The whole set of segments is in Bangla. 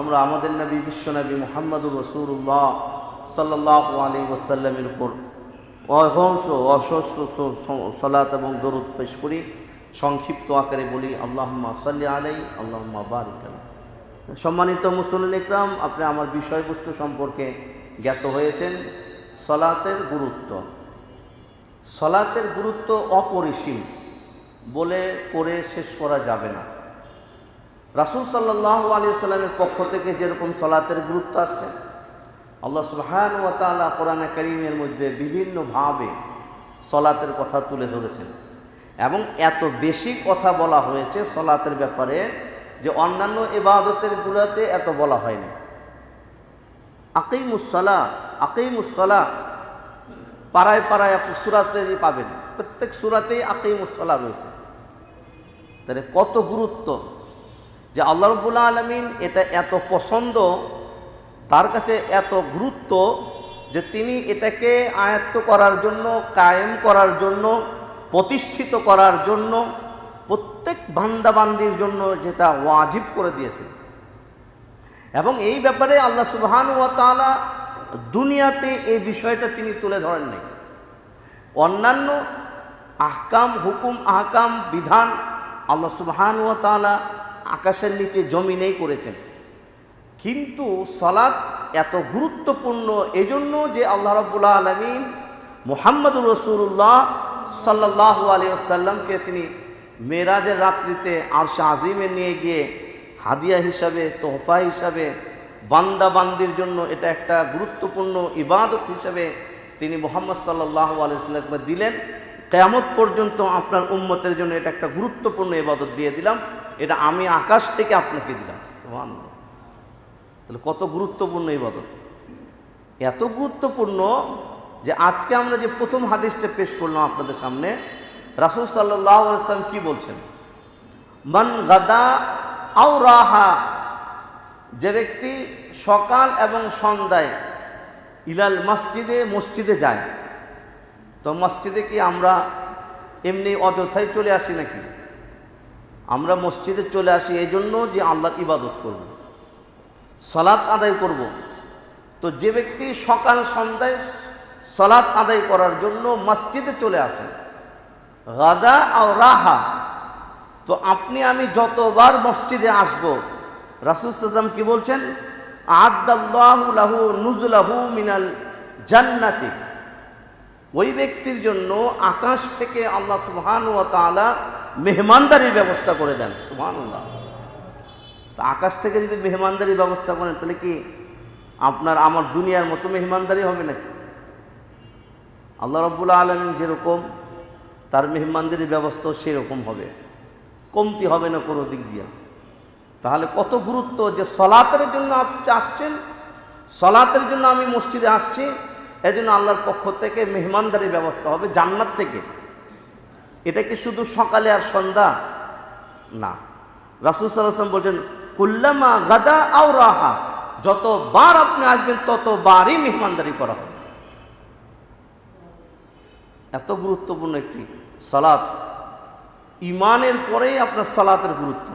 আমরা আমাদের নবী বিশ্বনবী মোহাম্মদুর রসুল্লাহ সাল্লাহ আলী ওসাল্লামের উপর অহংস অসস্র সলাত এবং দরুদ পেশ করি। সংক্ষিপ্ত আকারে বলি, আল্লাহম্মা সাল্লি আলাই আল্লাহম্মা বারিক। সম্মানিত মুসলিম ইকরাম, আপনি আমার বিষয়বস্তু সম্পর্কে জ্ঞাত হয়েছেন, সলাতের গুরুত্ব। সলাতের গুরুত্ব অপরিসীম বলে করে শেষ করা যাবে না। রাসুল সাল্লাহ আলী সাল্লামের পক্ষ থেকে যেরকম সলাতের গুরুত্ব আসছে, আল্লাহ সুবহান ও তাআলা কোরআনে করিমের মধ্যে বিভিন্নভাবে সলাতের কথা তুলে ধরেছেন এবং এত বেশি কথা বলা হয়েছে সলাতের ব্যাপারে যে অন্যান্য ইবাদতের গুলোতে এত বলা হয়নি। আকিমুসলা আকিমুসলা পাড়ায় পাড়ায় আপনি সুরাতে পাবেন, প্রত্যেক সুরাতেই আকিমুসলা রয়েছে। তাহলে কত গুরুত্ব যে আল্লাহ রবুল্লা আলমিন এটা এত পছন্দ, তার কাছে এত গুরুত্ব যে তিনি এটাকে আয়ত্ত করার জন্য, কায়েম করার জন্য, প্রতিষ্ঠিত করার জন্য, প্রত্যেক বান্দাবান্দির জন্য যেটা ওয়াজিব করে দিয়েছেন। এবং এই ব্যাপারে আল্লাহ সুবহান ও তাআলা দুনিয়াতে এই বিষয়টা তিনি তুলে ধরেন নাই। অন্যান্য আহকাম, হুকুম, আহকাম, বিধান আল্লাহ সুবহান ও তাআলা আকাশের নিচে জমিনেই করেছেন। কিন্তু সলাৎ এত গুরুত্বপূর্ণ এজন্য যে আল্লাহ রব্বুল্লাহ আলমিন মোহাম্মদুর রসুল্লাহ সাল্লাহ আলিয়াল্লামকে তিনি মেরাজের রাত্রিতে আরশা আজিমে নিয়ে গিয়ে হাদিয়া হিসাবে, তোহফা হিসাবে বান্দা বান্দির জন্য এটা একটা গুরুত্বপূর্ণ ইবাদত হিসাবে তিনি মোহাম্মদ সাল্লাহ আলিয়াল্লামকে দিলেন। কেয়ামত পর্যন্ত আপনার উম্মতের জন্য এটা একটা গুরুত্বপূর্ণ ইবাদত দিয়ে দিলাম। এটা আমি আকাশ থেকে আপনাকে দিলাম। সুবহানাল্লাহ। তাহলে কত গুরুত্বপূর্ণ ইবাদত এত গুরুত্বপূর্ণ যে আজকে আমরা যে প্রথম হাদিসটা পেশ করলাম আপনাদের সামনে, রাসুল সাল্লাম কি বলছেন? মান গাদা আও রাহা যে ব্যক্তি সকাল এবং সন্ধ্যায় ইলাল মসজিদে মসজিদে যায়, তো মসজিদে কি আমরা এমনি অযথায় চলে আসি নাকি? আমরা মসজিদে চলে আসি এই জন্য যে আল্লাহর ইবাদত করব। সলাৎ আদায় করব। তো যে ব্যক্তি সকাল সন্ধ্যায় সলাৎ আদায় করার জন্য মসজিদে চলে আসেন, গাদা আর রাহা, তো আপনি আমি যতবার মসজিদে আসব, রাসুল সাল্লাম কি বলছেন? আদাল্লাহু লাহু নুজলাহু মিনাল জান্নাতি। ওই ব্যক্তির জন্য আকাশ থেকে আল্লাহ সুবহান ও তাআলা মেহমানদারির ব্যবস্থা করে দেন, সুবহানাল্লাহ। তা আকাশ থেকে যদি মেহমানদারির ব্যবস্থা করেন, তাহলে কি আপনার আমার দুনিয়ার মতো মেহমানদারি হবে নাকি? আল্লাহ রব্বুল্লা আলমিন যেরকম তার মেহমানদারির ব্যবস্থাও সেরকম হবে। কমতি হবে না কোনো দিক দিয়ে। তাহলে কত গুরুত্ব যে সলাতের জন্য আপনি আসছেন, সলাতের জন্য আমি মসজিদে আসছি এই জন্য আল্লাহর পক্ষ থেকে মেহমানদারির ব্যবস্থা হবে জান্নাত থেকে। এটা কি শুধু সকালে আর সন্ধ্যা? না। রাসুল সাল্লাম বলছেন, কুল্লামা গাদা আও রাহা। যতবার আপনি আসবেন, ততবারই মেহমানদারি করা হবে। এত গুরুত্বপূর্ণ একটি সালাত। ইমানের পরেই আপনার সালাতের গুরুত্ব।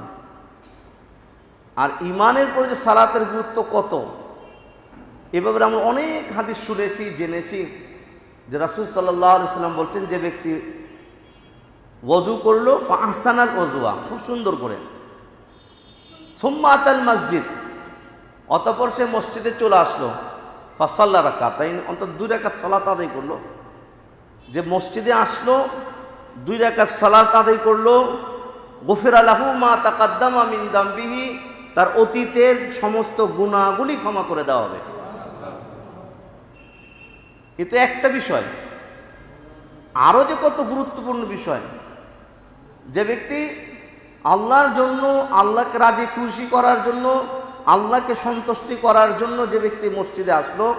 আর ইমানের পরে যে সালাতের গুরুত্ব কত? এভাবে আমরা অনেক হাদিস শুনেছি, জেনেছি, যে রাসুল সাল্লাহ আলু সাল্লাম বলছেন, যে ব্যক্তি ওজু করল আহসানাল ওজুয়া খুব সুন্দর করে। সোম্মাতাল মসজিদ, অতপর সে মসজিদে চলে আসলো। ফাসাল্লা রাখা তাই অন্তত দুই রাকাত সালাত আদায় করল। যে মসজিদে আসলো, দুই রাকাত সালাত আদায় করল। গফির আলাহু মা তাকাদ্দামা মিন দাম্বিহি, তার অতীতের সমস্ত গুণাগুলি ক্ষমা করে দেওয়া হবে। এ তো একটা বিষয়। আরও যে কত গুরুত্বপূর্ণ বিষয় যে ব্যক্তি আল্লাহর জন্য, আল্লাহকে রাজি, খুশি করার জন্য, আল্লাহকে সন্তুষ্টি করার জন্য যে ব্যক্তি মসজিদে আসলো,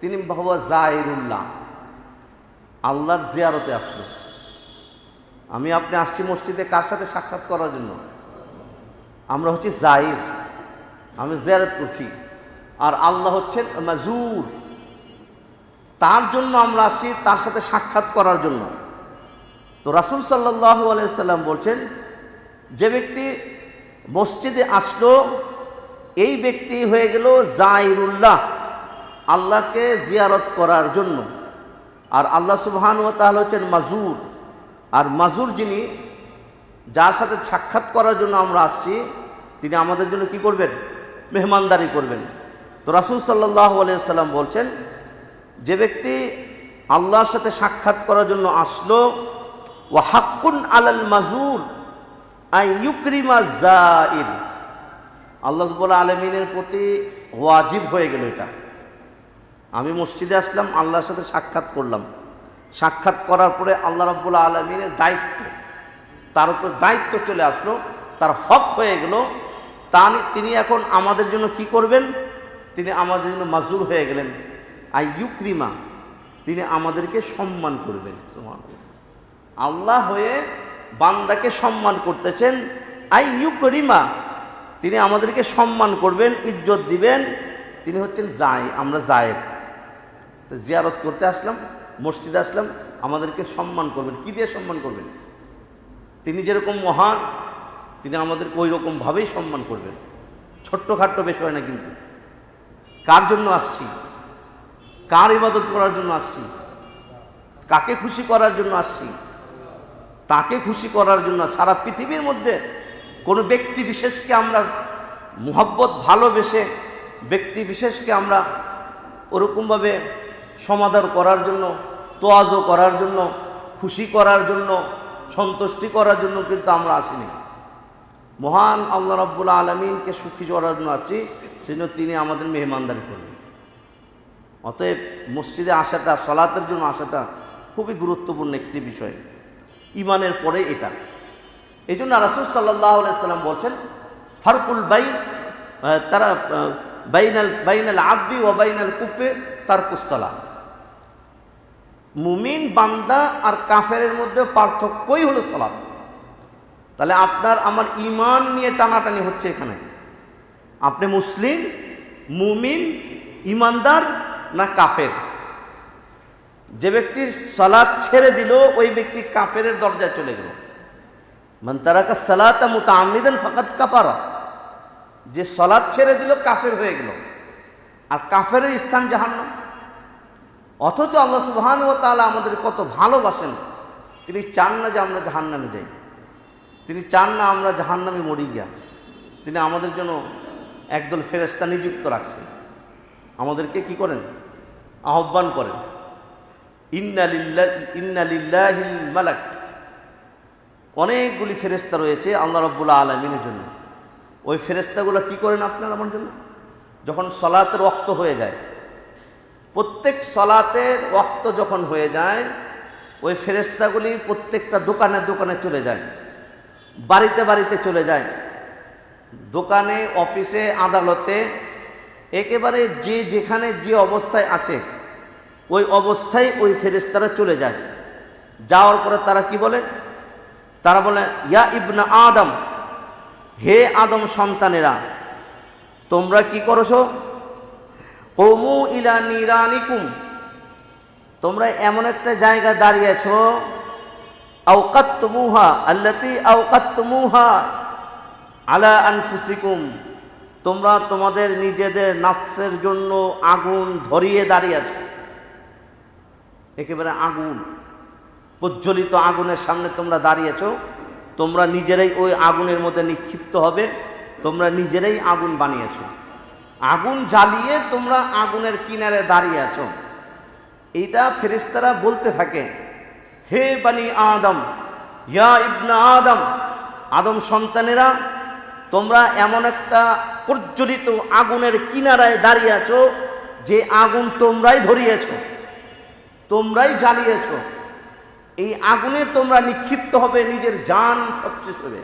তিনি বাবা জাহিরুল্লাহ। আল্লাহর জিয়ারতে আসলো। আমি আপনি আসছি মসজিদে কার সাথে সাক্ষাৎ করার জন্য? আমরা হচ্ছি জাহির। আমি জিয়ারত করছি। আর আল্লাহ হচ্ছেন মাজুর। তার জন্য আমরা আসছি তার সাথে সাক্ষাৎ করার জন্য। তো রাসুল সাল্লাহ আলাইসাল্লাম বলছেন, যে ব্যক্তি মসজিদে আসলো, এই ব্যক্তি হয়ে গেল জাইরুল্লাহ আল্লাহকে জিয়ারত করার জন্য। আর আল্লাহ সুবহান ও তাহলে হচ্ছেন মাজুর। আর মাজুর যিনি, যার সাথে সাক্ষাৎ করার জন্য আমরা আসছি, তিনি আমাদের জন্য কি করবেন? মেহমানদারি করবেন। তো রাসুল সাল্লাহ সাল্লাম বলছেন, যে ব্যক্তি আল্লাহর সাথে সাক্ষাৎ করার জন্য আসলো ও হাক্কুন মাজুর, আই ইউক্রিমা জাইর। আল্লাহ রব্বুল আলমিনের প্রতি ওয়াজিব হয়ে গেল এটা। আমি মসজিদে আসলাম, আল্লাহর সাথে সাক্ষাৎ করলাম। সাক্ষাৎ করার পরে আল্লাহ রব্বুল আলমিনের দায়িত্ব, তার উপর দায়িত্ব চলে আসলো, তার হক হয়ে গেল। তা তিনি এখন আমাদের জন্য কি করবেন? তিনি আমাদের জন্য মাজুর হয়ে গেলেন। আই ইউক্রিমা, তিনি আমাদেরকে সম্মান করবেন। আল্লাহ হয়ে বান্দাকে সম্মান করতেছেন। আই ইউ করিমা তিনি আমাদেরকে সম্মান করবেন, ইজ্জত দিবেন। তিনি হচ্ছেন জায় আমরা জায়ের তো জিয়ারত করতে আসলাম, মসজিদে আসলাম, আমাদেরকে সম্মান করবেন। কী দিয়ে সম্মান করবেন? তিনি যেরকম মহান, তিনি আমাদেরকে ওই রকমভাবেই সম্মান করবেন। ছোট্টখাট্ট বিষয় না কিন্তু। কার জন্য আসছি? কার ইবাদত করার জন্য আসছি? কাকে খুশি করার জন্য আসছি? তাকে খুশি করার জন্য সারা পৃথিবীর মধ্যে কোনো ব্যক্তি বিশেষকে আমরা মোহব্বত, ভালোবেসে ব্যক্তি বিশেষকে আমরা ওরকমভাবে সমাদর করার জন্য, তোয়াজো করার জন্য, খুশি করার জন্য, সন্তুষ্টি করার জন্য কিন্তু আমরা আসিনি। মহান আল্লাহ রাব্বুল আলমিনকে সুখী করার জন্য আসছি, সেজন্য তিনি আমাদের মেহমানদারি করবেন অতএব মসজিদে আসাটা, সলাতের জন্য আসাটা খুবই গুরুত্বপূর্ণ একটি বিষয়। ইমানের পরে এটা। এই জন্য রাসুল সাল্লাহ সাল্লাম বলছেন, ফারকুল বাই তারা বাইনাল বাইনাল আব্দি ও বাইনাল কুফে তারকুসালা মুমিন, বান্দা আর কাফেরের মধ্যে পার্থক্যই হলো সালাত। তাহলে আপনার, আমার ইমান নিয়ে টানাটানি হচ্ছে এখানে। আপনি মুসলিম, মুমিন ইমানদার না কাফের? যে ব্যক্তি সালাদ ছেড়ে দিল, ওই ব্যক্তি কাফের দরজায় চলে গেল। মান তারাকা সালাতা মুতাআম্মিদান ফাকাত কাফারা। যে সলাদ ছেড়ে দিল, কাফের হয়ে গেল। আর কাফের স্থান জাহান্নাম। অথচ আল্লাহ সুবহান ও তাআলা আমাদের কত ভালোবাসেন। তিনি চান না যে আমরা জাহান্নামে যাই। তিনি চান না আমরা জাহান্নামে মরি গিয়া। তিনি আমাদের জন্য একদল ফেরেস্তা নিযুক্ত রাখছেন। আমাদেরকে কি করেন? আহ্বান করেন। মালাক। অনেকগুলি ফেরেস্তা রয়েছে আল্লাহ রব্বুল্লা আলমিনের জন্য। ওই ফেরেস্তাগুলো কি করেন আপনার আমার জন্য? যখন সলাতের রক্ত হয়ে যায়, প্রত্যেক সলাতের রক্ত যখন হয়ে যায়, ওই ফেরেস্তাগুলি প্রত্যেকটা দোকানে দোকানে চলে যায়, বাড়িতে বাড়িতে চলে যায়। দোকানে, অফিসে, আদালতে, একেবারে যে যেখানে যে অবস্থায় আছে ওই অবস্থায় ওই ফেরেস্তারা চলে যায়। যাওয়ার পরে তারা কি বলে? তারা বলে, ইয়া ইবনা আদম, হে আদম সন্তানেরা, তোমরা কি করছ? কমু ইলা নিরানিকুম, তোমরা এমন একটা জায়গায় দাঁড়িয়েছো আউকাত্তমুহা আল্লাতি আউকাত্তমুহা আলা আনফুসিকুম, তোমরা তোমাদের নিজেদের নাফসের জন্য আগুন ধরিয়ে দাঁড়িয়েছ একেবারে আগুন। প্রজ্বলিত আগুনের সামনে তোমরা দাঁড়িয়েছ, তোমরা নিজেরাই ওই আগুনের মধ্যে নিক্ষিপ্ত হবে, তোমরা নিজেরাই আগুন বানিয়েছ। আগুন জ্বালিয়ে তোমরা আগুনের কিনারে দাঁড়িয়ে আছো। এইটা ফেরিস্তারা বলতে থাকে, হে বানি আদম, ইয়া ইবনা আদম আদম সন্তানেরা, তোমরা এমন একটা প্রজ্বলিত আগুনের কিনারায় দাঁড়িয়ে আছো যে আগুন তোমরাই ধরিয়েছ। তোমরাই জ্বালিয়েছ। এই আগুনে তোমরা নিক্ষিপ্ত হবে, নিজের যান সবশেষ হবে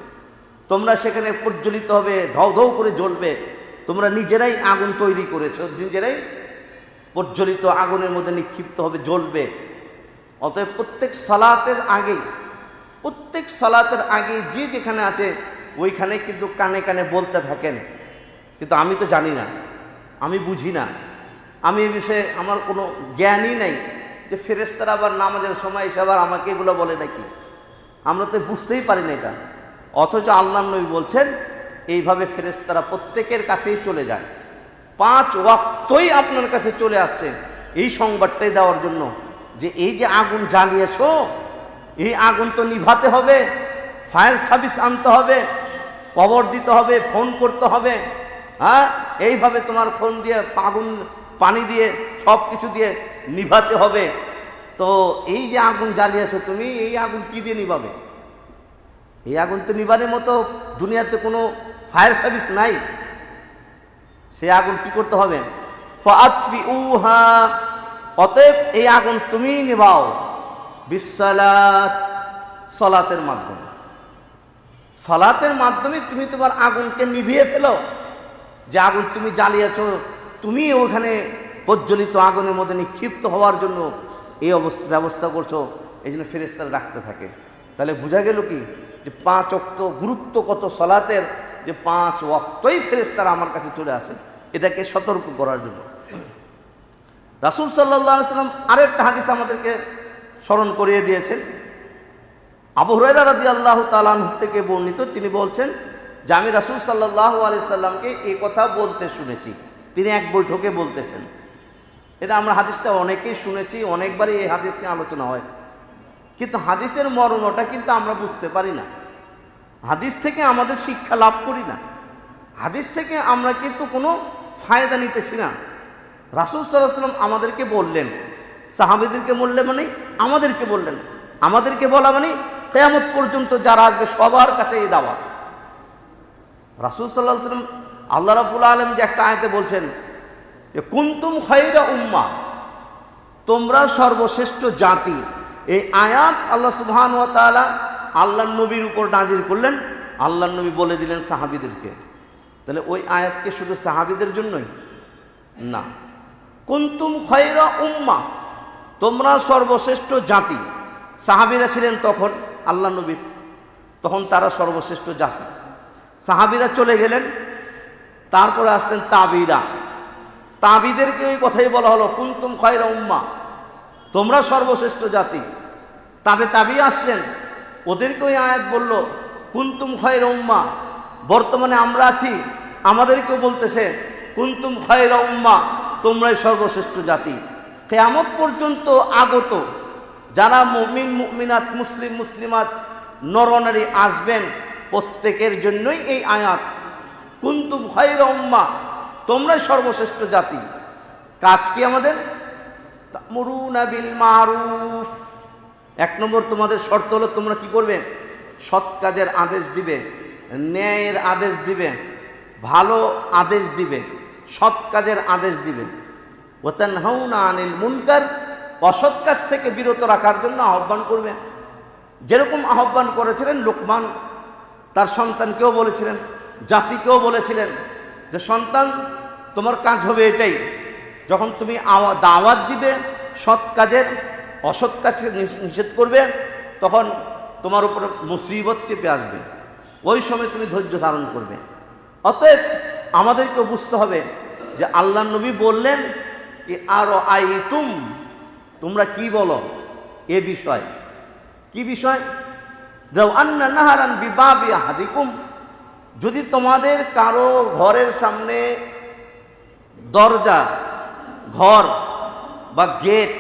তোমরা সেখানে প্রজ্বলিত হবে ধৌ ধৌ করে জ্বলবে। তোমরা নিজেরাই আগুন তৈরি করেছ, নিজেরাই প্রজ্বলিত আগুনের মধ্যে নিক্ষিপ্ত হবে, জ্বলবে। অতএব প্রত্যেক সালাতের আগে প্রত্যেক সালাতের আগে যে যেখানে আছে, ওইখানে কিন্তু কানে কানে বলতে থাকেন। কিন্তু আমি তো জানি না, আমি বুঝি না। আমি এ বিষয়ে আমার কোনো জ্ঞানই নাই। যে ফেরেস্তারা আবার নামাজের সময় এসে আবার আমাকে এগুলো বলে নাকি? আমরা তো বুঝতেই পারি না এটা। অথচ আল্লাহ নবী বলছেন, এইভাবে ফেরেশতারা প্রত্যেকের কাছেই চলে যায়। পাঁচ ওয়াক্তই আপনার কাছে চলে আসছে এই সংবাদটাই দেওয়ার জন্য যে এই যে আগুন জ্বালিয়েছো, এই আগুন তো নিভাতে হবে, ফায়ার সার্ভিস আনতে হবে, কবর দিতে হবে, ফোন করতে হবে হ্যাঁ? এইভাবে তোমার ফোন দিয়ে আগুন পানি দিয়ে, সব কিছু দিয়ে নিভাতে হবে। তো এই যে আগুন জ্বালিয়েছো, তুমি এই আগুন কি দিয়ে নিভাবে? এই আগুন তো নিবারের মতো দুনিয়াতে কোনো ফায়ার সার্ভিস নাই। সেই আগুন কি করতে হবে? উহা অতএব এই আগুন তুমি নিভাও বিশ্বলাত সলাতের মাধ্যমে। সলাতের মাধ্যমে তুমি তোমার আগুনকে নিভিয়ে ফেলো। যে আগুন তুমি জ্বালিয়েছো তুমি ওখানে প্রজ্বলিত আগুনের মধ্যে নিক্ষিপ্ত হওয়ার জন্য এই অবস্থা ব্যবস্থা করছ, এই জন্য ফেরেস্তারা রাখতে থাকে। তাহলে বোঝা গেল কি? যে পাঁচ অক্ত গুরুত্ব কত সলাতের যে পাঁচ অক্তই ফেরেস্তারা আমার কাছে চলে আসে, এটাকে সতর্ক করার জন্য। রাসুল সাল্লাহ সাল্লাম আরেকটা হাদিস আমাদেরকে স্মরণ করিয়ে দিয়েছেন। আবু হরাইরা রাদি আল্লাহ তালান থেকে বর্ণিত, তিনি বলছেন, যে আমি রাসুল সাল্লাহ আলি সাল্লামকে এই কথা বলতে শুনেছি। তিনি এক বৈঠকে বলতেছেন। এটা আমরা হাদিসটা অনেকেই শুনেছি, অনেকবারই এই হাদিস নিয়ে আলোচনা হয়। কিন্তু হাদিসের মর্মটা কিন্তু আমরা বুঝতে পারি না। হাদিস থেকে আমাদের শিক্ষা লাভ করি না। হাদিস থেকে আমরা কিন্তু কোনো ফায়দা নিতেছি না। রাসুল সাল্লাম আমাদেরকে বললেন, সাহাবিদেরকে বললে মানে আমাদেরকে বললেন, আমাদেরকে বলা মানে কেয়ামত পর্যন্ত যারা আসবে সবার কাছে এই দাওয়াত। রাসুল সাল্লাহ সাল্লাম আল্লাহ রাবুল আলম যে একটা আয়তে বলছেন যে, কুন্তুম খৈরা উম্মা তোমরা সর্বশ্রেষ্ঠ জাতি। এই আয়াত আল্লাহ সুবহান ওয়া আল্লাহ নবীর উপর নাজির করলেন। আল্লাহ নবী বলে দিলেন সাহাবিদেরকে। তাহলে ওই আয়াতকে শুধু সাহাবিদের জন্যই? না। কুন্তুম খৈরা উম্মা তোমরা সর্বশ্রেষ্ঠ জাতি। সাহাবিরা ছিলেন তখন আল্লাহ নবীর। তখন তারা সর্বশ্রেষ্ঠ জাতি। সাহাবিরা চলে গেলেন। তারপরে আসলেন তাবিরা। তাবিদেরকে ওই কথাই বলা হলো, কুন্তুম খয়রা উম্মা, তোমরা সর্বশ্রেষ্ঠ জাতি। তবে তাবি আসলেন, ওদেরকে ওই আয়াত বলল, কুন্তুম খয়রা উম্মা, বর্তমানে আমরা আছি, আমাদেরকেও বলতেছে, কুন্তুম খয়রা উম্মা, তোমরাই সর্বশ্রেষ্ঠ জাতি। কেয়ামত পর্যন্ত আগত যারা মুমিন, মুমিনাত, মুসলিম, মুসলিমাত নরনারী আসবেন, প্রত্যেকের জন্যই এই আয়াত কুন্তুম খয়রা উম্মা, তোমরাই সর্বশ্রেষ্ঠ জাতি। কাজ কি আমাদের? তা'মুরুনা বিল মারুফ। এক নম্বর তোমাদের শর্ত হলো তোমরা কি করবে? সৎ কাজের আদেশ দিবে, ন্যায়ের আদেশ দিবে, ভালো আদেশ দিবে, সৎ কাজের আদেশ দিবে। ওতান হাউনা আনিল মুনকার, অসৎ কাজ থেকে বিরত রাখার জন্য আহ্বান করবে। যেরকম আহ্বান করেছিলেন লোকমান, তার সন্তানকেও বলেছিলেন জাতিকেও বলেছিলেন যে, সন্তান, তোমার কাজ হবে এটাই। যখন তুমি দাওয়াত দিবে, সৎ কাজের, অসৎ কাজকে নিষ- নিষেধ করবে, তখন তোমার উপর মুসিবত চেপে আসবে। ওই সময় তুমি ধৈর্য ধারণ করবে। অতএব আমাদেরকেও বুঝতে হবে যে, আল্লাহ নবী বললেন কি, আরও আই তুম তোমরা কি বলো? এ বিষয়। কি বিষয়? যাও আন্না নাহারান বিবাবি হাদিকুম যদি তোমাদের কারও ঘরের সামনে দরজা, ঘর বা গেট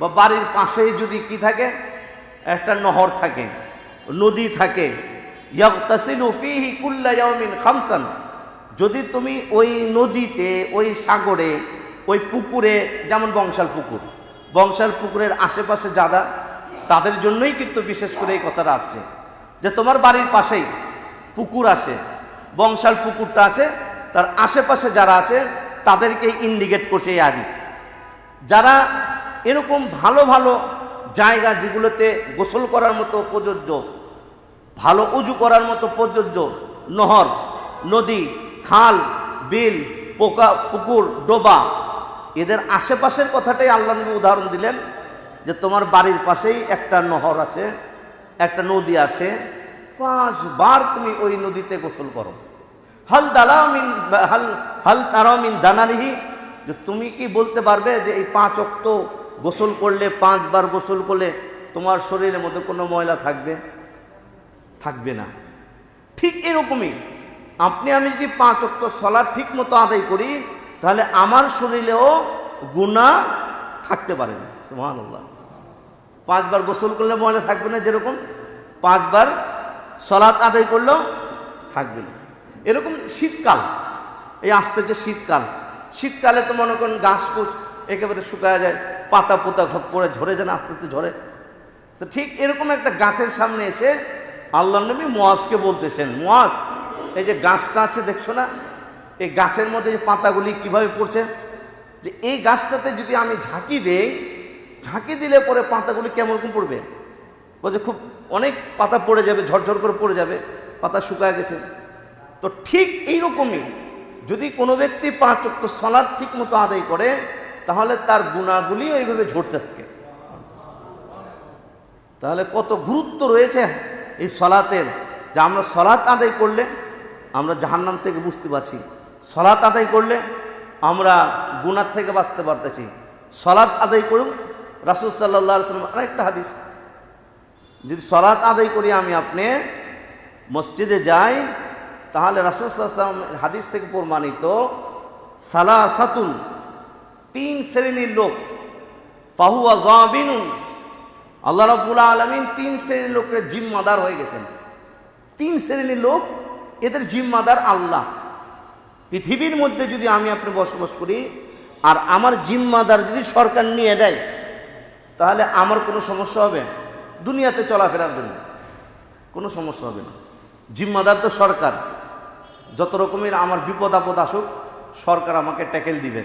বা বাড়ির পাশেই যদি কি থাকে? একটা নহর থাকে, নদী থাকে। খামসান। যদি তুমি ওই নদীতে, ওই সাগরে, ওই পুকুরে, যেমন বংশাল পুকুর, বংশাল পুকুরের আশেপাশে যারা তাদের জন্যই কিন্তু বিশেষ করে এই কথাটা আসছে। যে তোমার বাড়ির পাশেই পুকুর আছে, বংশাল পুকুরটা আছে, তার আশেপাশে যারা আছে তাদেরকে ইন্ডিকেট করছে এই আদিস যারা এরকম ভালো ভালো জায়গা যেগুলোতে গোসল করার মতো প্রযোজ্য, ভালো উজু করার মতো প্রযোজ্য, নহর, নদী, খাল, বিল, পোকা, পুকুর, ডোবা, এদের আশেপাশের কথাটাই আল্লাহ নবী উদাহরণ দিলেন যে তোমার বাড়ির পাশেই একটা নহর আছে, একটা নদী আছে পাঁচবার তুমি ওই নদীতে গোসল করো। হাল দালামিন, হাল হাল তারামিন দানারিহি যে তুমি কি বলতে পারবে যে এই পাঁচ অক্ত গোসল করলে পাঁচবার গোসল করলে তোমার শরীরের মধ্যে কোনো ময়লা থাকবে? থাকবে না। ঠিক এরকমই। আপনি আমি যদি পাঁচ অক্ট সলার ঠিক মতো আদায় করি, তাহলে আমার শরীরেও গুণা থাকতে পারে না। পাঁচবার গোসল করলে ময়লা থাকবে না যেরকম? পাঁচবার সলাৎ আদায় করলেও থাকবে না। এরকম শীতকাল, এই আসতে যে শীতকাল, শীতকালে তো মনে করেন ঘাস ফুস একেবারে শুকায় যায়, পাতা পোতা পড়ে, ঝরে যায় না আস্তে আস্তে ঝরে। তো ঠিক এরকম একটা গাছের সামনে এসে আল্লাহ নবী মোয়াজকে বলতেছেন মোয়াজ এই যে গাছটা আছে দেখছ না? এই গাছের মধ্যে যে পাতাগুলি কীভাবে পড়ছে? যে এই গাছটাতে যদি আমি ঝাঁকি দেই, ঝাঁকি দিলে পরে পাতাগুলি কেমন পড়বে? বলছে, খুব অনেক পাতা পড়ে যাবে, ঝরঝর করে পড়ে যাবে, পাতা শুকায় গেছে। তো ঠিক এইরকমই যদি কোনো ব্যক্তি পাঁচ অক্ট সলাদ ঠিক মতো আদায় করে, তাহলে তার গুণাগুলিও এইভাবে ঝরতে থাকে। তাহলে কত গুরুত্ব রয়েছে এই সলাতের, যে আমরা সলাৎ আদায় করলে আমরা জাহান্নাম থেকে বুঝতে পারছি। সলাৎ আদায় করলে আমরা গুনার থেকে বাঁচতে পারতেছি। সলাৎ আদায় করুন, রাসুল সাল্লাহ সাল্লাম আরেকটা হাদিস। যদি সলাৎ আদায় করি আমি আপনি মসজিদে যাই, তাহলে রাসুল সাল্লাম হাদিস থেকে প্রমাণিত সালা সাতুন তিন শ্রেণির লোক, ফাহুয়া জাবিনুন আল্লাহ রব্বুল আলমিন তিন শ্রেণির লোকের জিম্মাদার হয়ে গেছেন। তিন শ্রেণির লোক, এদের জিম্মাদার আল্লাহ। পৃথিবীর মধ্যে যদি আমি আপনি বসবাস করি, আর আমার জিম্মাদার যদি সরকার নিয়ে দেয় তাহলে আমার কোনো সমস্যা হবে? দুনিয়াতে চলাফেরার জন্য। কোনো সমস্যা হবে না। জিম্মাদার তো সরকার। যত রকমের আমার বিপদ আপদ আসুক, সরকার আমাকে ট্যাকেল দিবে।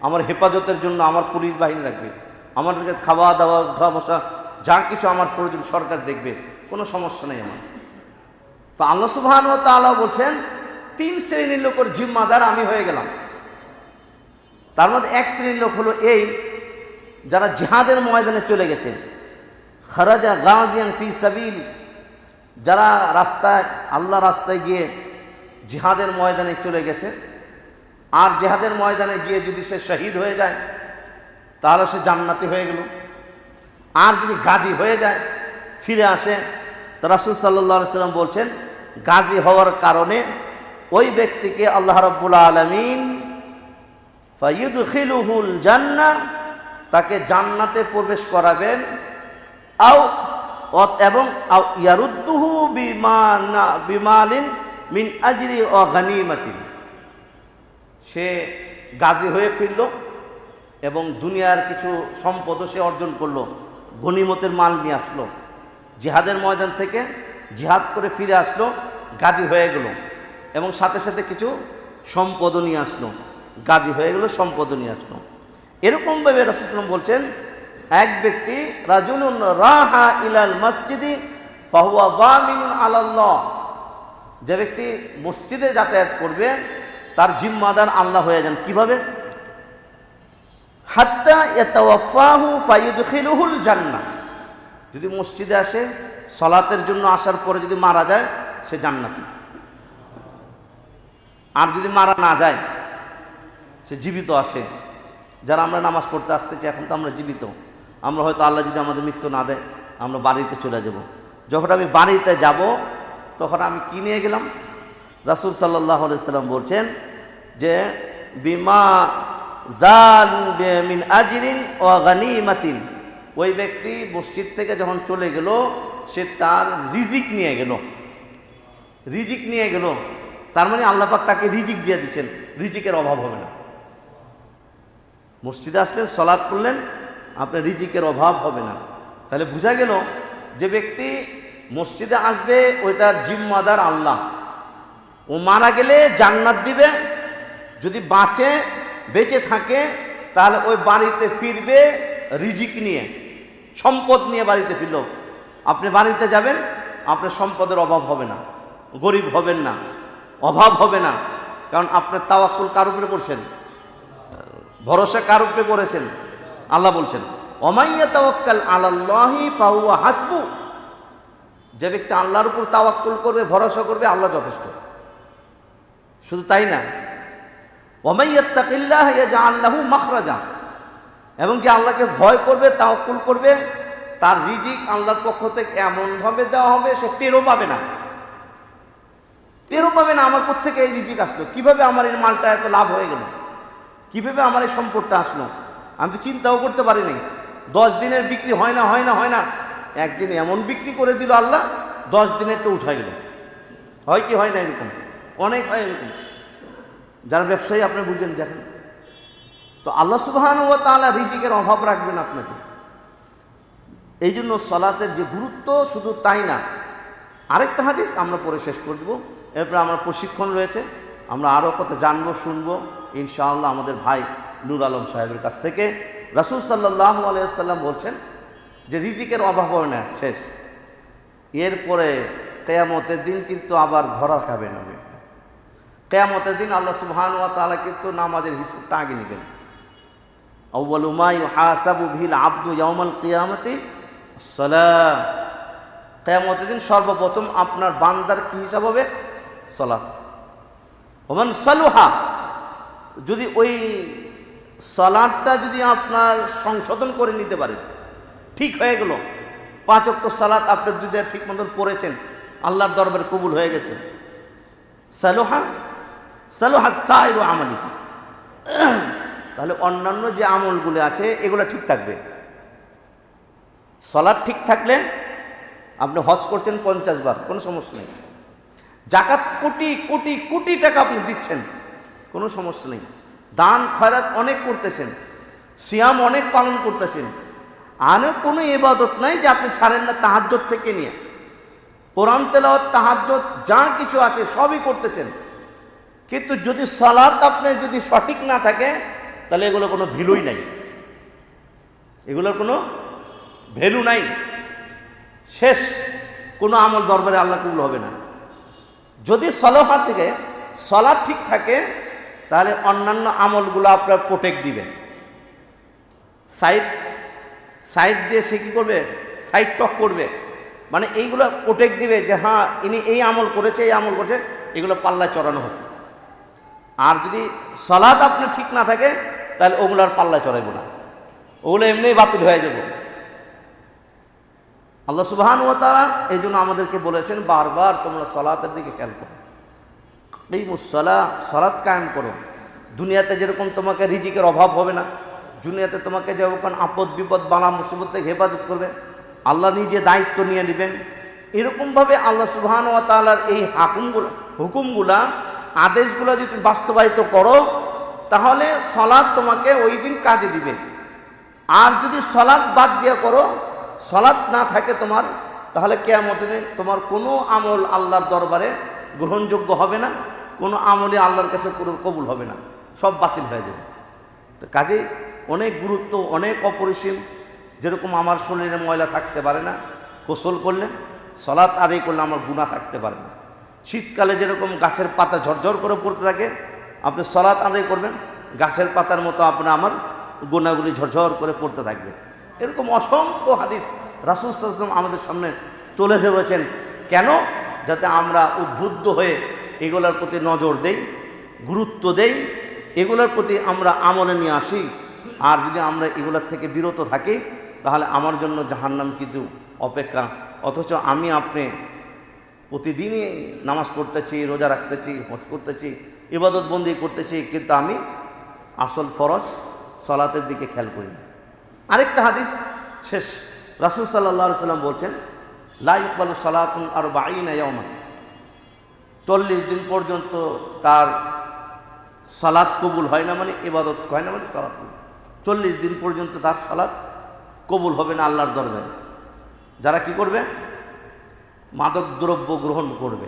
আমার হেফাজতের জন্য আমার পুলিশ বাহিনী রাখবে। আমাদেরকে খাওয়া দাওয়া ধোয়া বসা, যা কিছু আমার প্রয়োজন সরকার দেখবে। কোনো সমস্যা নেই আমার। তো আল্লাহ সুবহান ও তাআলা বলছেন, তিন শ্রেণির লোকের জিম্মাদার আমি হয়ে গেলাম। তার মধ্যে এক শ্রেণির লোক হলো এই যারা জিহাদের ময়দানে চলে গেছে। খারাজা গাজিয়ান ফি সাবিল। যারা রাস্তায়, আল্লাহ রাস্তায় গিয়ে জিহাদের ময়দানে চলে গেছে, আর জেহাদের ময়দানে গিয়ে যদি সে শহীদ হয়ে যায়, তাহলে সে জান্নাতি হয়ে গেল। আর যদি গাজী হয়ে যায়, ফিরে আসে, তো রাসুল সাল্লাহ সাল্লাম বলছেন, গাজী হওয়ার কারণে ওই ব্যক্তিকে আল্লাহ রব্বুল আলমিন ফাইদুল জান্না তাকে জান্নাতে প্রবেশ করাবেন আও এবং ইয়ারুদ্দুহু বিমানা বিমালিন মিন আজরি ও গানিমাতিন। সে গাজী হয়ে ফিরল এবং দুনিয়ার কিছু সম্পদও সে অর্জন করল, গনিমতের মাল নিয়ে আসলো। জিহাদের ময়দান থেকে জিহাদ করে ফিরে আসলো, গাজী হয়ে গেল এবং সাথে সাথে কিছু সম্পদও নিয়ে আসলো, গাজী হয়ে গেল, সম্পদও নিয়ে আসলো। এরকমভাবে রসুলাম বলছেন এক ব্যক্তি, রাজুলুন রাহা ইলাল মসজিদি, ফাহুয়া জামিনুন আলাল্লাহ। যে ব্যক্তি মসজিদে যাতায়াত করবে, তার জিম্মাদার আল্লাহ হয়ে যান। কীভাবে? হাত্তা ইয়াতাওয়াফাহু ফায়ুদখিলুহুল জান্নাহ। যদি মসজিদে আসে, সলাতের জন্য আসার পরে যদি মারা যায়, সে জান্নাতি। আর যদি মারা না যায়, সে জীবিত আসে। যারা আমরা নামাজ পড়তে আসতেছি, এখন তো আমরা জীবিত। আমরা হয়তো আল্লাহ যদি আমাদের মৃত্যু না দেয়, আমরা বাড়িতে চলে যাব। যখন আমি বাড়িতে যাব, তখন আমি কি নিয়ে গেলাম? রাসুল সাল্লাহ সাল্লাম বলছেন যে, বিমা জান আজিরিন ও গানিমাতিন। ওই ব্যক্তি মসজিদ থেকে যখন চলে গেল, সে তার রিজিক নিয়ে গেল। রিজিক নিয়ে গেল। তার মানে আল্লাপাক তাকে রিজিক দিয়ে দিচ্ছেন। রিজিকের অভাব হবে না। মসজিদে আসলেন সলাদ করলেন আপনার রিজিকের অভাব হবে না। তাহলে বোঝা গেল যে ব্যক্তি মসজিদে আসবে ওইটার জিম্মাদার আল্লাহ। ও মারা গেলে জান্নাত দিবে। যদি বাঁচে, বেঁচে থাকে, তাহলে ওই বাড়িতে ফিরবে রিজিক নিয়ে, সম্পদ নিয়ে বাড়িতে ফিরল। আপনি বাড়িতে যাবেন, আপনার সম্পদের অভাব হবে না। গরিব হবেন না, অভাব হবে না। কারণ আপনার তাওয়াক্কুল কার উপরে করছেন ভরসা কার উপরে করেছেন? আল্লাহ বলছেন অমাইয়া তাওয়াক্কাল আলাল্লাহি ফাহুয়া হাসবু। যে ব্যক্তি আল্লাহর উপর তাওয়াক্কুল করবে, ভরসা করবে, আল্লাহ যথেষ্ট। শুধু তাই না ওমাইয়াত্তাকিল্লাহ ইয়াজআল মাখরাজা। এবং যে আল্লাহকে ভয় করবে, তাওয়াক্কুল করবে, তার রিজিক আল্লাহর পক্ষ থেকে এমনভাবে দেওয়া হবে, সে টেরও পাবে না। টেরও পাবে না, আমার কোথেকে এই রিজিক আসলো? কীভাবে আমার এই মালটা এত লাভ হয়ে গেল? কীভাবে আমার এই সম্পদটা আসলো? আমি তো চিন্তাও করতে পারিনি। দশ দিনের বিক্রি হয় না হয় না হয় না। একদিন এমন বিক্রি করে দিল আল্লাহ, দশ দিনেরটা উঠাই গেল। হয় কি, হয় না এরকম? অনেক হয় এরকম। যারা ব্যবসায়ী, আপনি বুঝেন, দেখেন। তো আল্লাহ সুবহান ও তাআলা রিজিকের অভাব রাখবেন আপনাকে। এই জন্য সলাতের যে গুরুত্ব, শুধু তাই না। আরেকটা হাদিস আমরা পরে শেষ করে দেবো। এরপরে আমার প্রশিক্ষণ রয়েছে। আমরা আরও কত জানব, শুনব। ইনশাআল্লাহ আমাদের ভাই নূর আলম সাহেবের কাছ থেকে রাসুল সাল্লাহ আলাইসাল্লাম বলছেন যে রিজিকের অভাব হয় না, শেষ। এরপরে কেয়ামতের দিন কিন্তু আবার ধরা খাবে না কেয়ামতের দিন আল্লাহ সুবহান ওয়া তাআলা কিন্তু নামাজের হিসাবটা আগে নেবেন। আউ্বাল মা ইউহাসাবু বিহিল আব্দু ইয়াউমাল কিয়ামতি সালাহ কেয়ামতের দিন সর্বপ্রথম আপনার বান্দার কি হিসাব হবে? সলাত ওমান সালুহা। যদি ওই সালাদটা যদি আপনার সংশোধন করে নিতে পারেন, ঠিক হয়ে গেল। পাঁচ অক্ট সালাত আপনি দেয় ঠিক মতন পড়েছেন, আল্লাহর দরবারে কবুল হয়ে গেছে। সালোহা সালোহা সাইরু আমালি। তাহলে অন্যান্য যে আমলগুলো আছে, এগুলো ঠিক থাকবে। সলাদ ঠিক থাকলে আপনি হজ করছেন পঞ্চাশ বার, কোনো সমস্যা নেই। জাকাত কোটি কোটি কোটি টাকা আপনি দিচ্ছেন, কোনো সমস্যা নেই। দান খয়রাত অনেক করতেছেন, সিয়াম অনেক পালন করতেছেন। আনে কোনো এবাদত নাই যে আপনি ছাড়েন না তাহাজ্জত থেকে নিয়ে। কোরআন তেলাওয়াত তাহাজ্জত যা কিছু আছে সবই করতেছেন। কিন্তু যদি সালাত আপনার যদি সঠিক না থাকে, তাহলে এগুলো কোনো ভ্যালুই নাই। এগুলোর কোনো ভ্যালু নাই। শেষ, কোনো আমল দরবারে আল্লাহ কবুল হবে না। যদি সলহা থেকে সলাদ ঠিক থাকে তাহলে অন্যান্য আমলগুলো আপনার প্রোটেক্ট দিবেন। সাইড সাইড দিয়ে সে কী করবে? সাইড টক করবে। মানে এইগুলো প্রোটেক্ট দিবে যে হ্যাঁ ইনি এই আমল করেছে, এই আমল করেছে। এগুলো পাল্লায় চড়ানো হোক। আর যদি সলাদ আপনার ঠিক না থাকে, তাহলে ওগুলো আর পাল্লায় চড়াইব না। ওগুলো এমনিই বাতিল হয়ে যাব। আল্লাহ সুবাহান ও তারা এই জন্য আমাদেরকে বলেছেন, বারবার তোমরা সলাতের দিকে খেয়াল করো। এই সলাৎ কায়েম করো। দুনিয়াতে যেরকম তোমাকে রিজিকের অভাব হবে না, দুনিয়াতে তোমাকে যেরকম আপদ বিপদ, বালা মুসিবত থেকে হেফাজত করবে, আল্লাহ নিজে দায়িত্ব নিয়ে নেবেন। এরকমভাবে আল্লাহ সুবহান ও তালার এই হাকুমগুলো, হুকুমগুলা, আদেশগুলো যদি তুমি বাস্তবায়িত করো, তাহলে সলাদ তোমাকে ওই দিন কাজে দিবে। আর যদি সলাদ বাদ দিয়ে করো সলাদ না থাকে তোমার, তাহলে কেয়ামতের দিন তোমার কোনো আমল আল্লাহর দরবারে গ্রহণযোগ্য হবে না, কোনো আমলে আল্লাহর কাছে কবুল হবে না, সব বাতিল হয়ে যাবে। তো কাজে অনেক গুরুত্ব, অনেক অপরিসীম, যেরকম আমার শরীরে ময়লা থাকতে পারে না, গোসল করলে সলাৎ আদায় করলে আমার গুণা থাকতে পারে না। শীতকালে যেরকম গাছের পাতা ঝরঝর করে পড়তে থাকে, আপনি সলাৎ আদায় করবেন, গাছের পাতার মতো আপনার আমার গোনাগুলি ঝরঝর করে পড়তে থাকবে। এরকম অসংখ্য হাদিস রাসুল সাল্লাম আমাদের সামনে তুলে ধরেছেন। কেন? যাতে আমরা উদ্বুদ্ধ হয়ে এগুলোর প্রতি নজর দেই, গুরুত্ব দেই, এগুলোর প্রতি আমরা আমলে নিয়ে আসি। আর যদি আমরা এগুলোর থেকে বিরত থাকি, তাহলে আমার জন্য জাহান্নাম কিন্তু অপেক্ষা। অথচ আমি আপনি প্রতিদিনই নামাজ পড়তেছি, রোজা রাখতেছি, হজ করতেছি, ইবাদত বন্দি করতেছি, কিন্তু আমি আসল ফরজ সলাতের দিকে খেয়াল করি আরেকটা হাদিস শেষ। রাসুল সাল্লাহ সাল্লাম বলছেন লা ইকবালু সালাতুন আর বাইনা ইয়ামান চল্লিশ দিন পর্যন্ত তার সালাদ কবুল হয় না মানে ইবাদত হয় না মানে সালাদ কবুল। চল্লিশ দিন পর্যন্ত তার সালাদ কবুল হবে না আল্লাহর দরবারে। যারা কি করবে? মাদক দ্রব্য গ্রহণ করবে।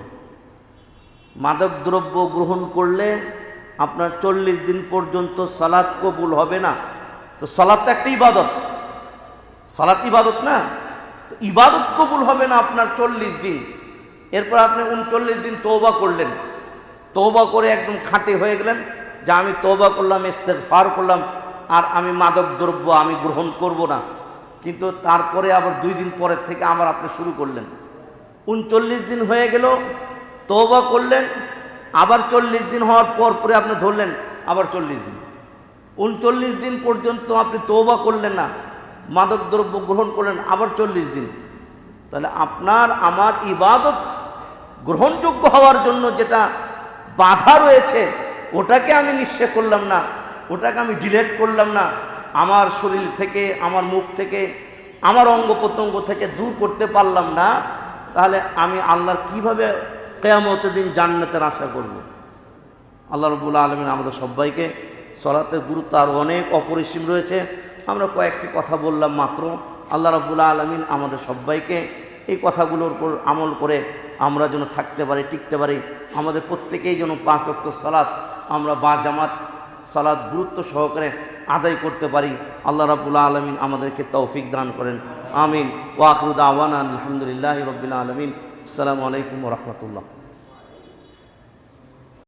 মাদক দ্রব্য গ্রহণ করলে আপনার চল্লিশ দিন পর্যন্ত সালাদ কবুল হবে না। তো সালাদ তো একটা ইবাদত। সালাত ইবাদত না? ইবাদত কবুল হবে না আপনার চল্লিশ দিন। এরপর আপনি উনচল্লিশ দিন তৌবা করলেন। তৌবা করে একদম খাঁটি হয়ে গেলেন যে আমি তৌবা করলাম ইস্তের ফার করলাম, আর আমি মাদক দ্রব্য আমি গ্রহণ করব না। কিন্তু তারপরে আবার দুই দিন পরের থেকে আবার আপনি শুরু করলেন। উনচল্লিশ দিন হয়ে গেল তৌবা করলেন, আবার চল্লিশ দিন হওয়ার পর পরে আপনি ধরলেন, আবার চল্লিশ দিন। উনচল্লিশ দিন পর্যন্ত আপনি তৌবা করলেন না। মাদক দ্রব্য গ্রহণ করলেন আবার চল্লিশ দিন তাহলে আপনার, আমার ইবাদত গ্রহণযোগ্য হওয়ার জন্য যেটা বাধা রয়েছে, ওটাকে আমি নিঃশেষ করলাম না, ওটাকে আমি ডিলেট করলাম না, আমার শরীর থেকে, আমার মুখ থেকে, আমার অঙ্গ প্রত্যঙ্গ থেকে দূর করতে পারলাম না, তাহলে আমি আল্লাহর কীভাবে কেয়ামতের দিন জান্নাতের আশা করব। আল্লাহ রবুল্লা আলমিন আমাদের সবাইকে সলাতের গুরুত্ব আরও অনেক অপরিসীম রয়েছে আমরা কয়েকটি কথা বললাম মাত্র। আল্লাহ রবুল্লা আলমিন আমাদের সবাইকে এই কথাগুলোর উপর আমল করে আমরা যেন থাকতে পারি, টিকতে পারি। আমাদের প্রত্যেকেই যেন পাঁচ অক্ট সালাদ আমরা বা জামাত সালাদ গুরুত্ব সহকারে আদায় করতে পারি। আল্লাহ রাবুল্লাহ আলমিন আমাদেরকে তৌফিক দান করেন। আমিন। ওয়াকরুদ আওয়ান আলহামদুলিল্লাহ রবিল্লা আলমিন। আসসালামু আলাইকুম রহমতুল্লাহ।